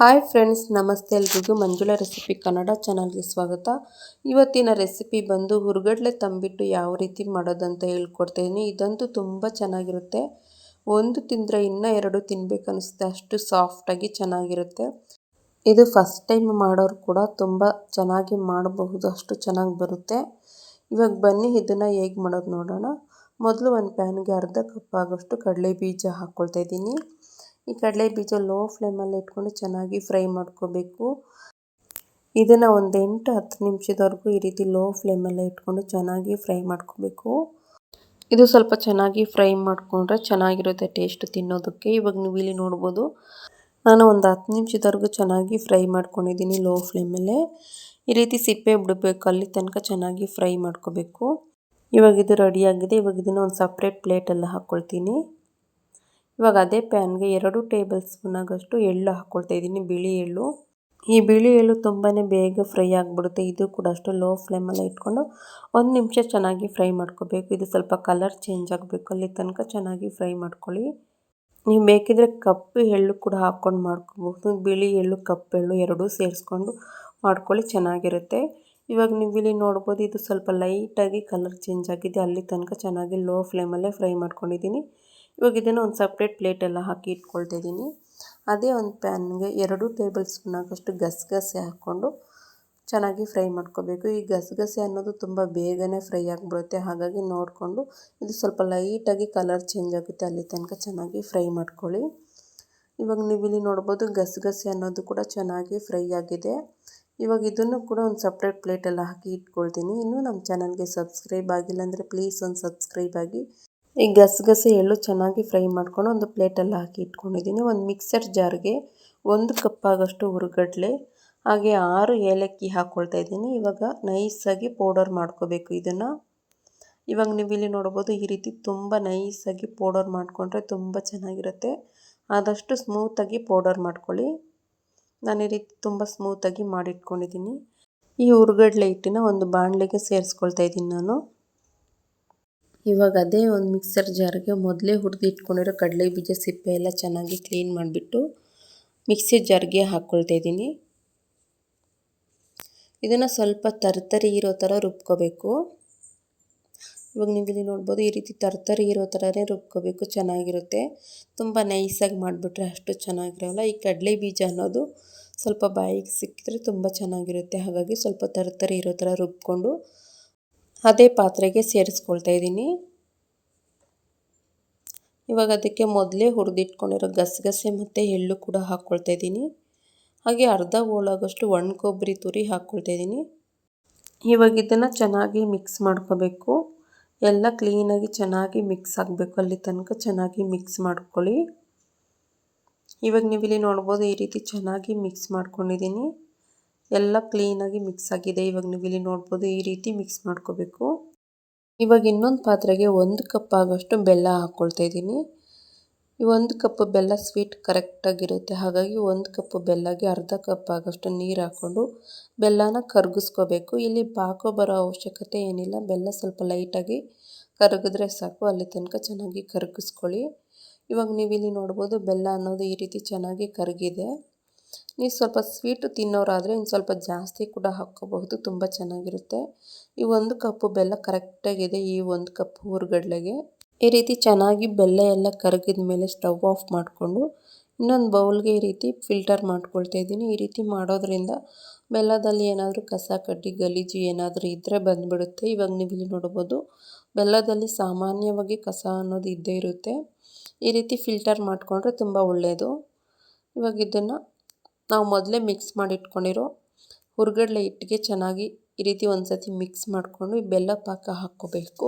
Hi friends, ನಮಸ್ತೆ. ಎಲ್ರಿಗೂ Manjula recipe Kannada ಚಾನಲ್ಗೆ ಸ್ವಾಗತ. ಇವತ್ತಿನ ರೆಸಿಪಿ ಬಂದು ಹುರುಗಡ್ಲೆ ತಂಬಿಟ್ಟು ಯಾವ ರೀತಿ ಮಾಡೋದಂತ ಹೇಳ್ಕೊಡ್ತೀನಿ. ಇದಂತೂ ತುಂಬ ಚೆನ್ನಾಗಿರುತ್ತೆ. ಒಂದು ತಿಂದರೆ ಇನ್ನೂ ಎರಡು ತಿನ್ಬೇಕನ್ನಿಸುತ್ತೆ ಅಷ್ಟು ಸಾಫ್ಟಾಗಿ ಚೆನ್ನಾಗಿರುತ್ತೆ. ಇದು ಫಸ್ಟ್ ಟೈಮ್ ಮಾಡೋರು ಕೂಡ ತುಂಬ ಚೆನ್ನಾಗಿ ಮಾಡಬಹುದು. ಅಷ್ಟು ಚೆನ್ನಾಗಿ ಬರುತ್ತೆ. ಇವಾಗ ಬನ್ನಿ, ಇದನ್ನು ಹೇಗೆ ಮಾಡೋದು ನೋಡೋಣ. ಮೊದಲು ಒಂದು ಪ್ಯಾನ್ಗೆ ಅರ್ಧ ಕಪ್ ಆಗೋಷ್ಟು ಕಡಲೆ ಬೀಜ ಹಾಕ್ಕೊಳ್ತಾ ಇದ್ದೀನಿ. ಈ ಕಡಲೆ ಬೀಜ ಲೋ ಫ್ಲೇಮಲ್ಲಿ ಇಟ್ಕೊಂಡು ಚೆನ್ನಾಗಿ ಫ್ರೈ ಮಾಡ್ಕೋಬೇಕು. ಇದನ್ನು ಒಂದು ಎಂಟು ಹತ್ತು ನಿಮಿಷದವರೆಗೂ ಈ ರೀತಿ ಲೋ ಫ್ಲೇಮಲ್ಲೇ ಇಟ್ಕೊಂಡು ಚೆನ್ನಾಗಿ ಫ್ರೈ ಮಾಡ್ಕೋಬೇಕು. ಇದು ಸ್ವಲ್ಪ ಚೆನ್ನಾಗಿ ಫ್ರೈ ಮಾಡಿಕೊಂಡ್ರೆ ಚೆನ್ನಾಗಿರುತ್ತೆ ಟೇಸ್ಟ್ ತಿನ್ನೋದಕ್ಕೆ. ಇವಾಗ ನೀವು ಇಲ್ಲಿ ನೋಡ್ಬೋದು, ನಾನು ಒಂದು ಹತ್ತು ನಿಮಿಷದವರೆಗೂ ಚೆನ್ನಾಗಿ ಫ್ರೈ ಮಾಡ್ಕೊಂಡಿದ್ದೀನಿ ಲೋ ಫ್ಲೇಮಲ್ಲೇ ಈ ರೀತಿ ಸಿಪ್ಪೆ ಬಿಡಬೇಕು, ಅಲ್ಲಿ ತನಕ ಚೆನ್ನಾಗಿ ಫ್ರೈ ಮಾಡ್ಕೋಬೇಕು. ಇವಾಗ ಇದು ರೆಡಿಯಾಗಿದೆ ಇವಾಗ ಇದನ್ನು ಒಂದು ಸಪ್ರೇಟ್ ಪ್ಲೇಟಲ್ಲಿ ಹಾಕ್ಕೊಳ್ತೀನಿ ಇವಾಗ ಅದೇ ಪ್ಯಾನ್ಗೆ ಎರಡು ಟೇಬಲ್ ಸ್ಪೂನ್ ಆಗಷ್ಟು ಎಳ್ಳು ಹಾಕ್ಕೊಳ್ತಾ ಇದ್ದೀನಿ, ಬಿಳಿ ಎಳ್ಳು. ಈ ಬಿಳಿ ಎಳ್ಳು ತುಂಬಾ ಬೇಗ ಫ್ರೈ ಆಗಿಬಿಡುತ್ತೆ, ಇದು ಕೂಡ ಅಷ್ಟು ಲೋ ಫ್ಲೇಮಲ್ಲಿ ಇಟ್ಕೊಂಡು ಒಂದು ನಿಮಿಷ ಚೆನ್ನಾಗಿ ಫ್ರೈ ಮಾಡ್ಕೋಬೇಕು. ಇದು ಸ್ವಲ್ಪ ಕಲರ್ ಚೇಂಜ್ ಆಗಬೇಕು, ಅಲ್ಲಿ ತನಕ ಚೆನ್ನಾಗಿ ಫ್ರೈ ಮಾಡ್ಕೊಳ್ಳಿ. ನೀವು ಬೇಕಿದ್ರೆ ಕಪ್ಪು ಎಳ್ಳು ಕೂಡ ಹಾಕ್ಕೊಂಡು ಮಾಡ್ಕೋಬಹುದು ಬಿಳಿ ಎಳ್ಳು ಕಪ್ಪು ಎಳ್ಳು ಎರಡೂ ಸೇರಿಸ್ಕೊಂಡು ಮಾಡ್ಕೊಳ್ಳಿ, ಚೆನ್ನಾಗಿರುತ್ತೆ. ಇವಾಗ ನೀವು ಇಲ್ಲಿ ನೋಡ್ಬೋದು, ಇದು ಸ್ವಲ್ಪ ಲೈಟಾಗಿ ಕಲರ್ ಚೇಂಜ್ ಆಗಿದೆ, ಅಲ್ಲಿ ತನಕ ಚೆನ್ನಾಗಿ ಲೋ ಫ್ಲೇಮಲ್ಲೇ ಫ್ರೈ ಮಾಡ್ಕೊಂಡಿದ್ದೀನಿ. ಇವಾಗ ಇದನ್ನು ಒಂದು ಸಪ್ರೇಟ್ ಪ್ಲೇಟೆಲ್ಲ ಹಾಕಿ ಇಟ್ಕೊಳ್ತಾ ಇದ್ದೀನಿ ಅದೇ ಒಂದು ಪ್ಯಾನ್ಗೆ ಎರಡು ಟೇಬಲ್ ಸ್ಪೂನ್ ಆಗೋಷ್ಟು ಗಸಗಸೆ ಹಾಕ್ಕೊಂಡು ಚೆನ್ನಾಗಿ ಫ್ರೈ ಮಾಡ್ಕೋಬೇಕು. ಈ ಗಸಗಸೆ ಅನ್ನೋದು ತುಂಬ ಬೇಗನೆ ಫ್ರೈ ಆಗಿಬಿಡುತ್ತೆ. ಹಾಗಾಗಿ ನೋಡಿಕೊಂಡು ಇದು ಸ್ವಲ್ಪ ಲೈಟಾಗಿ ಕಲರ್ ಚೇಂಜ್ ಆಗುತ್ತೆ ಅಲ್ಲಿ ತನಕ ಚೆನ್ನಾಗಿ ಫ್ರೈ ಮಾಡ್ಕೊಳ್ಳಿ. ಇವಾಗ ನೀವು ಇಲ್ಲಿ ನೋಡ್ಬೋದು ಗಸಗಸೆ ಅನ್ನೋದು ಕೂಡ ಚೆನ್ನಾಗಿ ಫ್ರೈ ಆಗಿದೆ. ಇವಾಗ ಇದನ್ನು ಕೂಡ ಒಂದು ಸಪ್ರೇಟ್ ಪ್ಲೇಟೆಲ್ಲ ಹಾಕಿ ಇಟ್ಕೊಳ್ತೀನಿ. ಇನ್ನೂ ನಮ್ಮ ಚಾನಲ್ಗೆ ಸಬ್ಸ್ಕ್ರೈಬ್ ಆಗಿಲ್ಲ ಅಂದರೆ ಪ್ಲೀಸ್ ಒಂದು ಸಬ್ಸ್ಕ್ರೈಬ್ ಆಗಿ. ಈ ಗಸಗಸೆ ಎಳ್ಳು ಚೆನ್ನಾಗಿ ಫ್ರೈ ಮಾಡ್ಕೊಂಡು ಒಂದು ಪ್ಲೇಟಲ್ಲಿ ಹಾಕಿ ಇಟ್ಕೊಂಡಿದ್ದೀನಿ. ಒಂದು ಮಿಕ್ಸರ್ ಜಾರ್ಗೆ ಒಂದು ಕಪ್ ಆಗೋಷ್ಟು ಹುರುಗಡ್ಲೆ ಹಾಗೆ ಆರು ಏಲಕ್ಕಿ ಹಾಕ್ಕೊಳ್ತಾ ಇದ್ದೀನಿ. ಇವಾಗ ನೈಸಾಗಿ ಪೌಡರ್ ಮಾಡ್ಕೋಬೇಕು ಇದನ್ನು. ಇವಾಗ ನೀವು ಇಲ್ಲಿ ನೋಡ್ಬೋದು ಈ ರೀತಿ ತುಂಬ ನೈಸಾಗಿ ಪೌಡರ್ ಮಾಡಿಕೊಂಡ್ರೆ ತುಂಬ ಚೆನ್ನಾಗಿರುತ್ತೆ. ಆದಷ್ಟು ಸ್ಮೂತಾಗಿ ಪೌಡರ್ ಮಾಡ್ಕೊಳ್ಳಿ. ನಾನು ಈ ರೀತಿ ತುಂಬ ಸ್ಮೂತಾಗಿ ಮಾಡಿಟ್ಕೊಂಡಿದ್ದೀನಿ. ಈ ಹುರುಗಡ್ಲೆ ಹಿಟ್ಟಿನ ಒಂದು ಬಾಣಲೆಗೆ ಸೇರಿಸ್ಕೊಳ್ತಾ ಇದ್ದೀನಿ ನಾನು. ಇವಾಗ ಅದೇ ಒಂದು ಮಿಕ್ಸರ್ ಜಾರ್ಗೆ ಮೊದಲೇ ಹುರಿದು ಇಟ್ಕೊಂಡಿರೋ ಕಡಲೆ ಬೀಜ ಸಿಪ್ಪೆ ಎಲ್ಲ ಚೆನ್ನಾಗಿ ಕ್ಲೀನ್ ಮಾಡಿಬಿಟ್ಟು ಮಿಕ್ಸಿ ಜಾರ್ಗೆ ಹಾಕ್ಕೊಳ್ತಾ ಇದ್ದೀನಿ. ಇದನ್ನು ಸ್ವಲ್ಪ ತರ್ತರಿ ಇರೋ ಥರ ರುಬ್ಕೋಬೇಕು. ಇವಾಗ ನೀವು ಇಲ್ಲಿ ನೋಡ್ಬೋದು ಈ ರೀತಿ ತರ್ತರಿ ಇರೋ ಥರನೇ ರುಬ್ಕೋಬೇಕು, ಚೆನ್ನಾಗಿರುತ್ತೆ. ತುಂಬ ನೈಸಾಗಿ ಮಾಡಿಬಿಟ್ರೆ ಅಷ್ಟು ಚೆನ್ನಾಗಿರೋಲ್ಲ. ಈ ಕಡಲೆ ಬೀಜ ಅನ್ನೋದು ಸ್ವಲ್ಪ ಬಾಯಿಗೆ ಸಿಕ್ಕಿದ್ರೆ ತುಂಬ ಚೆನ್ನಾಗಿರುತ್ತೆ. ಹಾಗಾಗಿ ಸ್ವಲ್ಪ ತರ್ತರಿ ಇರೋ ಥರ ರುಬ್ಕೊಂಡು ಅದೇ ಪಾತ್ರೆಗೆ ಸೇರಿಸ್ಕೊಳ್ತಾ ಇದ್ದೀನಿ. ಇವಾಗ ಅದಕ್ಕೆ ಮೊದಲೇ ಹುರಿದಿಟ್ಕೊಂಡಿರೋ ಗಸಗಸೆ ಮತ್ತು ಎಳ್ಳು ಕೂಡ ಹಾಕ್ಕೊಳ್ತಾ ಇದ್ದೀನಿ. ಹಾಗೆ ಅರ್ಧ ಹೋಳಾಗೋಷ್ಟು ಒಣ ಕೊಬ್ಬರಿ ತುರಿ ಹಾಕ್ಕೊಳ್ತಾ ಇದ್ದೀನಿ. ಇವಾಗ ಇದನ್ನು ಚೆನ್ನಾಗಿ ಮಿಕ್ಸ್ ಮಾಡ್ಕೋಬೇಕು. ಎಲ್ಲ ಕ್ಲೀನಾಗಿ ಚೆನ್ನಾಗಿ ಮಿಕ್ಸ್ ಆಗಬೇಕು. ಅಲ್ಲಿ ತನಕ ಚೆನ್ನಾಗಿ ಮಿಕ್ಸ್ ಮಾಡ್ಕೊಳ್ಳಿ. ಇವಾಗ ನೀವು ಇಲ್ಲಿ ನೋಡ್ಬೋದು ಈ ರೀತಿ ಚೆನ್ನಾಗಿ ಮಿಕ್ಸ್ ಮಾಡ್ಕೊಂಡಿದ್ದೀನಿ. ಎಲ್ಲ ಕ್ಲೀನಾಗಿ ಮಿಕ್ಸ್ ಆಗಿದೆ. ಇವಾಗ ನೀವು ಇಲ್ಲಿ ನೋಡ್ಬೋದು ಈ ರೀತಿ ಮಿಕ್ಸ್ ಮಾಡ್ಕೋಬೇಕು. ಇವಾಗ ಇನ್ನೊಂದು ಪಾತ್ರೆಗೆ ಒಂದು ಕಪ್ ಆಗೋಷ್ಟು ಬೆಲ್ಲ ಹಾಕ್ಕೊಳ್ತಾ ಇದ್ದೀನಿ. ಈ ಒಂದು ಕಪ್ ಬೆಲ್ಲ ಸ್ವೀಟ್ ಕರೆಕ್ಟಾಗಿರುತ್ತೆ ಹಾಗಾಗಿ ಒಂದು ಕಪ್ ಬೆಲ್ಲಗೆ ಅರ್ಧ ಕಪ್ ಆಗೋಷ್ಟು ನೀರು ಹಾಕ್ಕೊಂಡು ಬೆಲ್ಲನ ಕರಗಿಸ್ಕೋಬೇಕು. ಇಲ್ಲಿ ಪಾಕೋ ಬರೋ ಅವಶ್ಯಕತೆ ಏನಿಲ್ಲ. ಬೆಲ್ಲ ಸ್ವಲ್ಪ ಲೈಟಾಗಿ ಕರಗಿದ್ರೆ ಸಾಕು. ಅಲ್ಲಿ ತನಕ ಚೆನ್ನಾಗಿ ಕರಗಿಸ್ಕೊಳ್ಳಿ. ಇವಾಗ ನೀವು ಇಲ್ಲಿ ನೋಡ್ಬೋದು ಬೆಲ್ಲ ಅನ್ನೋದು ಈ ರೀತಿ ಚೆನ್ನಾಗಿ ಕರಗಿದೆ. ನೀವು ಸ್ವಲ್ಪ ಸ್ವೀಟ್ ತಿನ್ನೋರಾದರೆ ಇನ್ನು ಸ್ವಲ್ಪ ಜಾಸ್ತಿ ಕೂಡ ಹಾಕ್ಕೋಬಹುದು, ತುಂಬ ಚೆನ್ನಾಗಿರುತ್ತೆ. ಈ ಒಂದು ಕಪ್ಪು ಬೆಲ್ಲ ಕರೆಕ್ಟಾಗಿದೆ ಈ ಒಂದು ಕಪ್ ಹುರ್ಗಡ್ಲೆಗೆ. ಈ ರೀತಿ ಚೆನ್ನಾಗಿ ಬೆಲ್ಲ ಎಲ್ಲ ಕರಗಿದ ಮೇಲೆ ಸ್ಟವ್ ಆಫ್ ಮಾಡಿಕೊಂಡು ಇನ್ನೊಂದು ಬೌಲ್ಗೆ ಈ ರೀತಿ ಫಿಲ್ಟರ್ ಮಾಡ್ಕೊಳ್ತಾ ಇದ್ದೀನಿ. ಈ ರೀತಿ ಮಾಡೋದ್ರಿಂದ ಬೆಲ್ಲದಲ್ಲಿ ಏನಾದರೂ ಕಸ, ಕಡ್ಡಿ, ಗಲೀಜು ಏನಾದರೂ ಇದ್ದರೆ ಬಂದುಬಿಡುತ್ತೆ. ಇವಾಗ ನೀವು ಇಲ್ಲಿ ನೋಡ್ಬೋದು, ಬೆಲ್ಲದಲ್ಲಿ ಸಾಮಾನ್ಯವಾಗಿ ಕಸ ಅನ್ನೋದು ಇದ್ದೇ ಇರುತ್ತೆ. ಈ ರೀತಿ ಫಿಲ್ಟರ್ ಮಾಡಿಕೊಂಡ್ರೆ ತುಂಬ ಒಳ್ಳೆಯದು ಇವಾಗ ಇದನ್ನು ನಾವು ಮೊದಲೇ ಮಿಕ್ಸ್ ಮಾಡಿ ಇಟ್ಕೊಂಡಿರೋ ಹುರ್ಗಡ್ಲೆ ಹಿಟ್ಟಿಗೆ ಚೆನ್ನಾಗಿ ಈ ರೀತಿ ಒಂದು ಸತಿ ಮಿಕ್ಸ್ ಮಾಡಿಕೊಂಡು ಬೆಲ್ಲ ಪಾಕ ಹಾಕ್ಕೋಬೇಕು.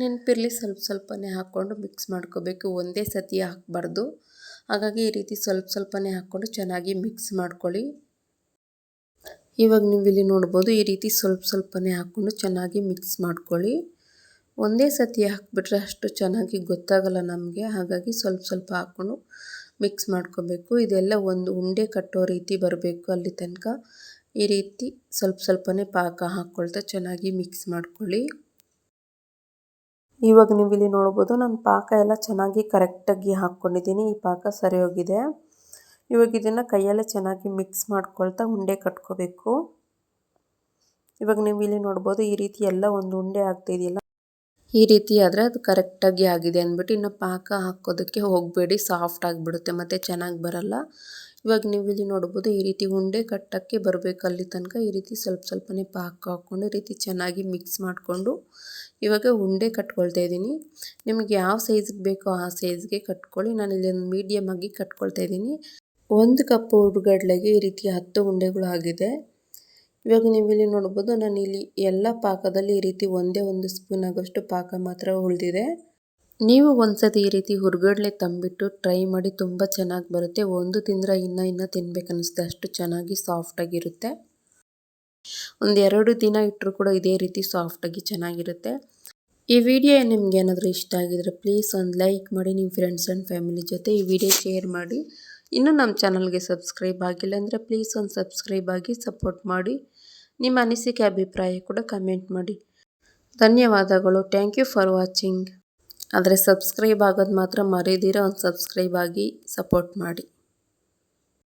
ನೆನಪಿರಲಿ ಸ್ವಲ್ಪ ಸ್ವಲ್ಪನೇ ಹಾಕ್ಕೊಂಡು ಮಿಕ್ಸ್ ಮಾಡ್ಕೋಬೇಕು. ಒಂದೇ ಸತಿ ಹಾಕಬಾರ್ದು. ಹಾಗಾಗಿ ಈ ರೀತಿ ಸ್ವಲ್ಪ ಸ್ವಲ್ಪನೇ ಹಾಕ್ಕೊಂಡು ಚೆನ್ನಾಗಿ ಮಿಕ್ಸ್ ಮಾಡ್ಕೊಳ್ಳಿ. ಇವಾಗ ನೀವು ಇಲ್ಲಿ ನೋಡ್ಬೋದು ಈ ರೀತಿ ಸ್ವಲ್ಪ ಸ್ವಲ್ಪನೇ ಹಾಕ್ಕೊಂಡು ಚೆನ್ನಾಗಿ ಮಿಕ್ಸ್ ಮಾಡ್ಕೊಳ್ಳಿ. ಒಂದೇ ಸತಿ ಹಾಕ್ಬಿಟ್ರೆ ಅಷ್ಟು ಚೆನ್ನಾಗಿ ಗೊತ್ತಾಗಲ್ಲ ನಮಗೆ. ಹಾಗಾಗಿ ಸ್ವಲ್ಪ ಸ್ವಲ್ಪ ಹಾಕ್ಕೊಂಡು ಮಿಕ್ಸ್ ಮಾಡ್ಕೋಬೇಕು. ಇದೆಲ್ಲ ಒಂದು ಉಂಡೆ ಕಟ್ಟೋ ರೀತಿ ಬರಬೇಕು ಅಲ್ಲಿ ತನಕ. ಈ ರೀತಿ ಸ್ವಲ್ಪ ಸ್ವಲ್ಪನೇ ಪಾಕ ಹಾಕ್ಕೊಳ್ತಾ ಚೆನ್ನಾಗಿ ಮಿಕ್ಸ್ ಮಾಡ್ಕೊಳ್ಳಿ. ಇವಾಗ ನೀವು ಇಲ್ಲಿ ನೋಡ್ಬೋದು ನಾನು ಪಾಕ ಎಲ್ಲ ಚೆನ್ನಾಗಿ ಕರೆಕ್ಟಾಗಿ ಹಾಕ್ಕೊಂಡಿದ್ದೀನಿ. ಈ ಪಾಕ ಸರಿ ಹೋಗಿದೆ. ಇವಾಗ ಇದನ್ನು ಕೈಯಲ್ಲೇ ಚೆನ್ನಾಗಿ ಮಿಕ್ಸ್ ಮಾಡ್ಕೊಳ್ತಾ ಉಂಡೆ ಕಟ್ಕೋಬೇಕು. ಇವಾಗ ನೀವು ಇಲ್ಲಿ ನೋಡ್ಬೋದು ಈ ರೀತಿ ಎಲ್ಲ ಒಂದು ಉಂಡೆ ಆಗ್ತಾಯಿದೆಯಲ್ಲ ಈ ರೀತಿ ಆದರೆ ಅದು ಕರೆಕ್ಟಾಗಿ ಆಗಿದೆ ಅಂದ್ಬಿಟ್ಟು ಇನ್ನು ಪಾಕ ಹಾಕೋದಕ್ಕೆ ಹೋಗಬೇಡಿ ಸಾಫ್ಟ್ ಆಗಿಬಿಡುತ್ತೆ ಮತ್ತು ಚೆನ್ನಾಗಿ ಬರಲ್ಲ. ಇವಾಗ ನೀವು ಇಲ್ಲಿ ನೋಡ್ಬೋದು ಈ ರೀತಿ ಉಂಡೆ ಕಟ್ಟಕ್ಕೆ ಬರಬೇಕು ಅಲ್ಲಿ ತನಕ. ಈ ರೀತಿ ಸ್ವಲ್ಪ ಸ್ವಲ್ಪನೇ ಪಾಕ ಹಾಕ್ಕೊಂಡು ಈ ರೀತಿ ಚೆನ್ನಾಗಿ ಮಿಕ್ಸ್ ಮಾಡಿಕೊಂಡು ಇವಾಗ ಉಂಡೆ ಕಟ್ಕೊಳ್ತಾ ಇದ್ದೀನಿ. ನಿಮಗೆ ಯಾವ ಸೈಜ್ಗೆ ಬೇಕೋ ಆ ಸೈಜ್ಗೆ ಕಟ್ಕೊಳ್ಳಿ. ನಾನು ಇಲ್ಲಿ ಒಂದು ಮೀಡಿಯಮ್ ಆಗಿ ಕಟ್ಕೊಳ್ತಾ ಇದ್ದೀನಿ. ಒಂದು ಕಪ್ ಹುಡುಗಡ್ಲೆಗೆ ಈ ರೀತಿ ಹತ್ತು ಉಂಡೆಗಳು ಆಗಿದೆ. ಇವಾಗ ನೀವು ಇಲ್ಲಿ ನೋಡ್ಬೋದು, ನಾನು ಇಲ್ಲಿ ಎಲ್ಲ ಪಾಕದಲ್ಲಿ ಈ ರೀತಿ ಒಂದೇ ಒಂದು ಸ್ಪೂನ್ ಆಗೋಷ್ಟು ಪಾಕ ಮಾತ್ರ ಉಳಿದಿದೆ. ನೀವು ಒಂದ್ಸತಿ ಈ ರೀತಿ ಹುರ್ಗಡ್ಲೆ ತಂಬಿಟ್ಟು ಟ್ರೈ ಮಾಡಿ ತುಂಬ ಚೆನ್ನಾಗಿ ಬರುತ್ತೆ. ಒಂದು ತಿಂದರೆ ಇನ್ನು ಇನ್ನೂ ತಿನ್ಬೇಕನ್ನಿಸುತ್ತೆ ಅಷ್ಟು ಚೆನ್ನಾಗಿ ಸಾಫ್ಟಾಗಿರುತ್ತೆ ಒಂದು ಎರಡು ದಿನ ಇಟ್ಟರು ಕೂಡ ಇದೇ ರೀತಿ ಸಾಫ್ಟಾಗಿ ಚೆನ್ನಾಗಿರುತ್ತೆ. ಈ ವಿಡಿಯೋ ನಿಮ್ಗೆ ಏನಾದರೂ ಇಷ್ಟ ಆಗಿದ್ರೆ ಪ್ಲೀಸ್ ಒಂದು ಲೈಕ್ ಮಾಡಿ ನಿಮ್ಮ ಫ್ರೆಂಡ್ಸ್ ಆ್ಯಂಡ್ ಫ್ಯಾಮಿಲಿ ಜೊತೆ ಈ ವಿಡಿಯೋ ಶೇರ್ ಮಾಡಿ. ಇನ್ನೂ ನಮ್ಮ ಚಾನಲ್ಗೆ ಸಬ್ಸ್ಕ್ರೈಬ್ ಆಗಿಲ್ಲ ಅಂದರೆ ಪ್ಲೀಸ್ ಒಂದು ಸಬ್ಸ್ಕ್ರೈಬ್ ಆಗಿ ಸಪೋರ್ಟ್ ಮಾಡಿ. ನಿಮ್ಮ ಅನಿಸಿಕೆ ಅಭಿಪ್ರಾಯ ಕೂಡ ಕಮೆಂಟ್ ಮಾಡಿ. ಧನ್ಯವಾದಗಳು. ಥ್ಯಾಂಕ್ ಯು ಫಾರ್ ವಾಚಿಂಗ್ ಆದರೆ ಸಬ್ಸ್ಕ್ರೈಬ್ ಆಗೋದು ಮಾತ್ರ ಮರೀದಿರ ಒಂದು ಸಬ್ಸ್ಕ್ರೈಬ್ ಆಗಿ ಸಪೋರ್ಟ್ ಮಾಡಿ.